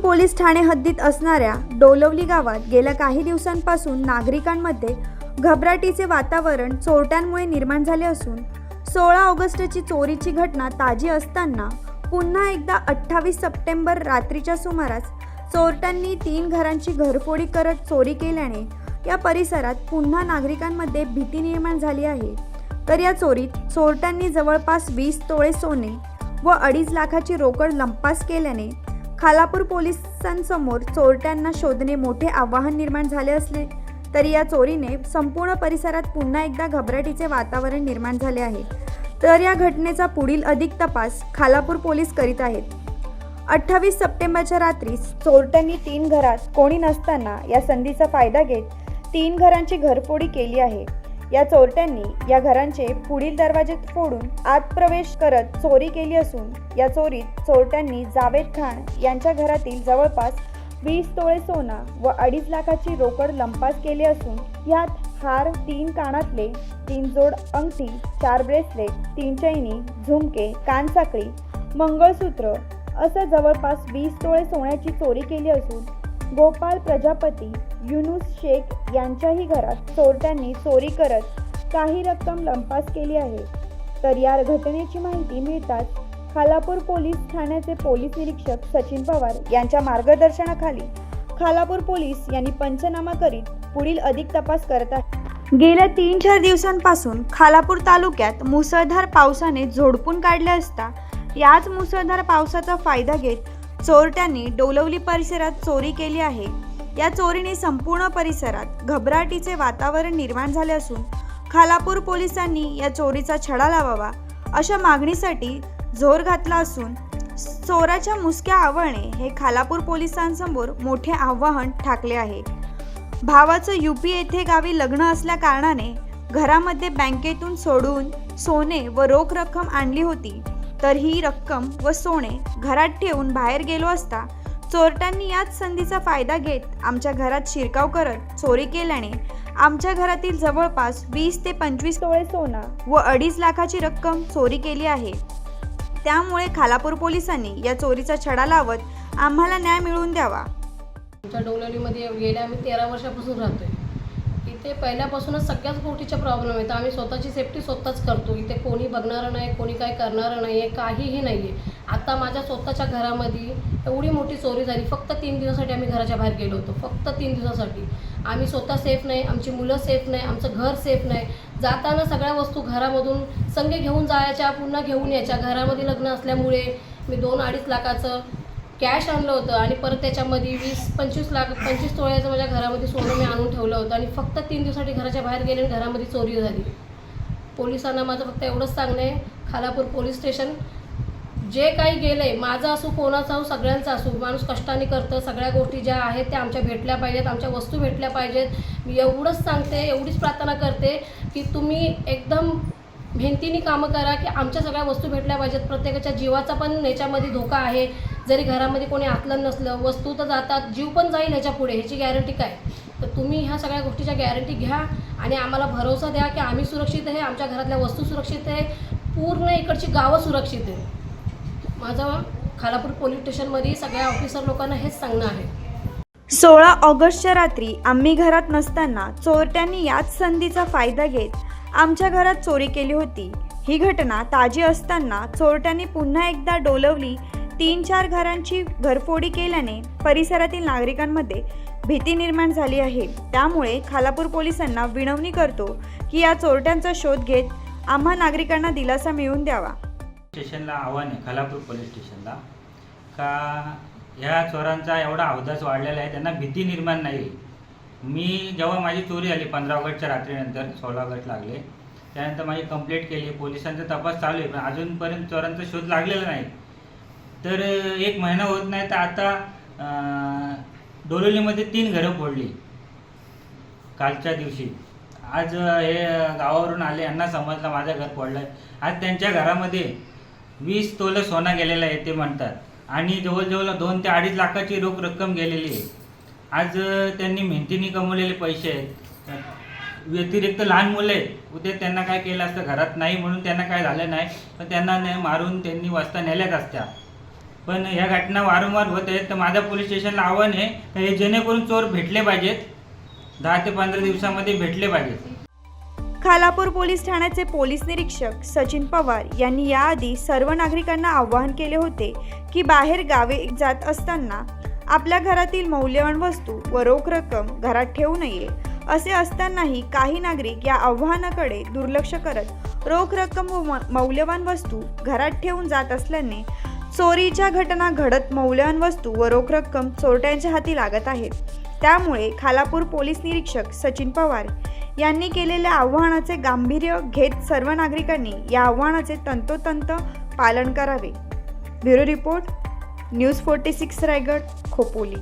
Police Thane हद्दीत असणाऱ्या डोलवली गावात गेल्या काही दिवसांपासून नागरिकांमध्ये घबराटीचे वातावरण चोरट्यांमुळे निर्माण झाले असून सोळा ऑगस्टची चोरीची घटना ताजी असताना पुन्हा एकदा अठ्ठावीस सप्टेंबर रात्रीच्या सुमारास चोरट्यांनी तीन घरांची घरफोडी करत चोरी केल्याने या परिसरात पुन्हा नागरिकांमध्ये भीती निर्माण झाली आहे. तर या चोरीत चोरट्यांनी जवळपास वीस तोळे सोने व अडीच लाखाची रोकड लंपास केल्याने खालापूर पोलिसांसमोर चोरट्यांना शोधणे मोठे आव्हान निर्माण झाले असले तरी या चोरीने संपूर्ण परिसरात पुन्हा एकदा घबराटीचे वातावरण निर्माण झाले आहे. तर या घटनेचा पुढील अधिक तपास खालापूर पोलीस करीत आहेत. अठ्ठावीस सप्टेंबरच्या रात्री चोरट्यांनी तीन घरात कोणी नसताना या संधीचा फायदा घेत तीन घरांची घरफोडी केली आहे. या चोरट्यांनी या घरांचे पुढील दरवाजे फोडून आत प्रवेश करत चोरी केली असून या चोरीत चोरट्यांनी जावेद खान यांच्या घरातील जवळपास वीस तोळे सोना व अडीच लाखाची रोकड लंपास केली असून यात हार तीन कानातले तीन जोड अंगठी चार ब्रेसलेट तीन चैनी झुमके कानसाखळी मंगळसूत्र असं जवळपास वीस तोळे सोन्याची चोरी केली असून गोपाळ प्रजापती युनुस शेख यांच्याही घरात चोरट्यांनी चोरी करत काही रक्कम लंपास केली आहे. तर या घटनेची माहिती मिळताच खालापूर पोलीस ठाण्याचे पोलीस निरीक्षक सचिन पवार यांच्या मार्गदर्शनाखाली खालापूर पोलीस यांनी पंचनामा करीत पुढील अधिक तपास करत आहेत गेल्या तीन चार दिवसांपासून खालापूर तालुक्यात मुसळधार पावसाने झोडपून काढले असता याच मुसळधार पावसाचा फायदा घेत चोरट्यांनी डोलवली परिसरात चोरी केली आहे. या चोरीने संपूर्ण परिसरात घबराटीचे वातावरण निर्माण झाले असून खालापूर पोलिसांनी या चोरीचा छडा लावावा अशा मागणीसाठी जोर घातला असून चोराच्या मुसक्या आवळणे हे खालापूर पोलिसांसमोर मोठे आव्हान ठाकले आहे. भावाचं युपी येथे गावी लग्न असल्या कारणाने घरामध्ये बँकेतून सोडून सोने व रोख रक्कम आणली होती. तर ही रक्कम व सोने घरात ठेवून बाहेर गेलो असता चोरट्यांनी याच संधीचा फायदा घेत आमच्या घरात शिरकाव करत चोरी केल्याने आमच्या घरातील जवळपास वीस ते पंचवीस तोळे सोना व अडीच लाखाची रक्कम चोरी केली आहे. त्यामुळे खालापूर पोलिसांनी या चोरीचा छडा लावत आम्हाला न्याय मिळवून द्यावा. आमच्या डोंबिवलीमध्ये गेल्या आम्ही तेरा वर्षापासून राहतोय. इथे पहिल्यापासूनच सगळ्याच गोष्टीचा प्रॉब्लेम आहेत. आम्ही स्वतःची सेफ्टी स्वतःच करतो. इथे कोणी बघणारं नाही कोणी काय करणारं नाही आहे काहीही नाही आहे आता माझ्या स्वतःच्या घरामध्ये एवढी मोठी चोरी झाली. फक्त तीन दिवसासाठी आम्ही घराच्या बाहेर गेलो होतो. फक्त तीन दिवसासाठी. आम्ही स्वतः सेफ नाही आमची मुलं सेफ नाही आमचं घर सेफ नाही. जाताना सगळ्या वस्तू घरामधून संगे घेऊन जायच्या पुन्हा घेऊन यायच्या. घरामध्ये लग्न असल्यामुळे मी दोन अडीच लाखाचं कॅश आणलं होतं आणि परत त्याच्यामध्ये वीस पंचवीस लाख पंचवीस तोळ्याचं माझ्या घरामध्ये सोनं मी आणून ठेवलं होतं आणि फक्त तीन दिवसासाठी घराच्या बाहेर गेले आणि घरामध्ये चोरी झाली. पोलिसांना माझं फक्त एवढंच सांगणं आहे खालापूर पोलीस स्टेशन. जे काही गेलं आहे माझं असू कोणाचं असो सगळ्यांचं असू माणूस कष्टाने करतं सगळ्या गोष्टी ज्या आहेत त्या आमच्या भेटल्या पाहिजेत आमच्या वस्तू भेटल्या पाहिजेत. मी एवढंच सांगते एवढीच प्रार्थना करते की तुम्ही एकदम मेहनतीने कामं करा की आमच्या सगळ्या वस्तू भेटल्या पाहिजेत. प्रत्येकाच्या जीवाचा पण याच्यामध्ये धोका आहे. जरी घरामध्ये कोणी आतलं नसलं वस्तू तर जातात जीव पण जाईल ह्याच्या पुढे ह्याची गॅरंटी काय? तर तुम्ही ह्या सगळ्या गोष्टीच्या गॅरंटी घ्या आणि आम्हाला भरोसा द्या की आम्ही सुरक्षित आहे आमच्या घरातल्या वस्तू सुरक्षित आहे पूर्ण इकडची गावं सुरक्षित आहे माझं खालापूर पोलीस स्टेशनमध्ये सगळ्या ऑफिसर लोकांना हेच सांगणं आहे. सोळा ऑगस्टच्या रात्री आम्ही घरात नसताना चोरट्यांनी याच संधीचा फायदा घेत आमच्या घरात चोरी केली होती. ही घटना ताजी असताना चोरट्यांनी पुन्हा एकदा डोलवली तीन चार घरांची घरफोडी केल्याने परिसरातील नागरिकांमध्ये भीती निर्माण झाली आहे. त्यामुळे खालापूर पोलिसांना विनवणी करतो की या चोरट्यांचा शोध घेत आम्हा नागरिकांना दिलासा मिळवून द्यावा. स्टेशनला आव्हान आहे खालापूर पोलीस स्टेशनला. का ह्या चोरांचा एवढा अवधास वाढलेला आहे त्यांना भीती निर्माण नाही. मी जेव्हा माझी चोरी झाली पंधरा ऑगस्टच्या रात्रीनंतर सोळा ऑगस्ट लागले. त्यानंतर माझी कंप्लेंट केली पोलिसांचा तपास चालू आहे पण अजूनपर्यंत चोरांचा शोध लागलेला नाही. तर एक महिना होत नाही तर आता डोलोलीमध्ये तीन घरं फोडली. कालच्या दिवशी. आज हे गावावरून आले यांना समजलं माझं घर फोडलं आहे आज त्यांच्या घरामध्ये वीस तोलं सोनं गेलेलं आहे ते म्हणतात. आणि जवळजवळ दोन ते अडीच लाखाची रोख रक्कम गेलेली आहे. आज त्यांनी मेहनतीने कमवलेले पैसे आहेत. व्यतिरिक्त लहान मुलं आहेत. उद्या त्यांना काय केलं असतं? घरात नाही म्हणून त्यांना काय झालं नाही. पण त्यांना मारून त्यांनी वस्ता नेल्याच असत्या. पण ह्या घटना वारंवार होत आहेत. तर माझं पोलीस स्टेशनला आव्हान आहे तर हे जेणेकरून चोर भेटले पाहिजेत. दहा ते पंधरा दिवसामध्ये भेटले पाहिजेत. खालापूर पोलीस ठाण्याचे पोलीस निरीक्षक सचिन पवार यांनी याआधी सर्व नागरिकांना आवाहन केले होते की बाहेर गावे जात असताना आपल्या घरातील मौल्यवान वस्तू व रोख रक्कम घरात ठेवू नये. असे असतानाही काही नागरिक या आव्हानाकडे दुर्लक्ष करत रोख रक्कम व मौल्यवान वस्तू घरात ठेवून जात असल्याने चोरीच्या घटना घडत मौल्यवान वस्तू व रोख रक्कम चोरट्यांच्या हाती लागत आहेत. त्यामुळे खालापूर पोलीस निरीक्षक सचिन पवार यांनी केलेल्या आव्हानाचे गांभीर्य घेत सर्व नागरिकांनी या आव्हानाचे तंतोतंत पालन करावे. Bureau report news forty six Raigad Khopoli.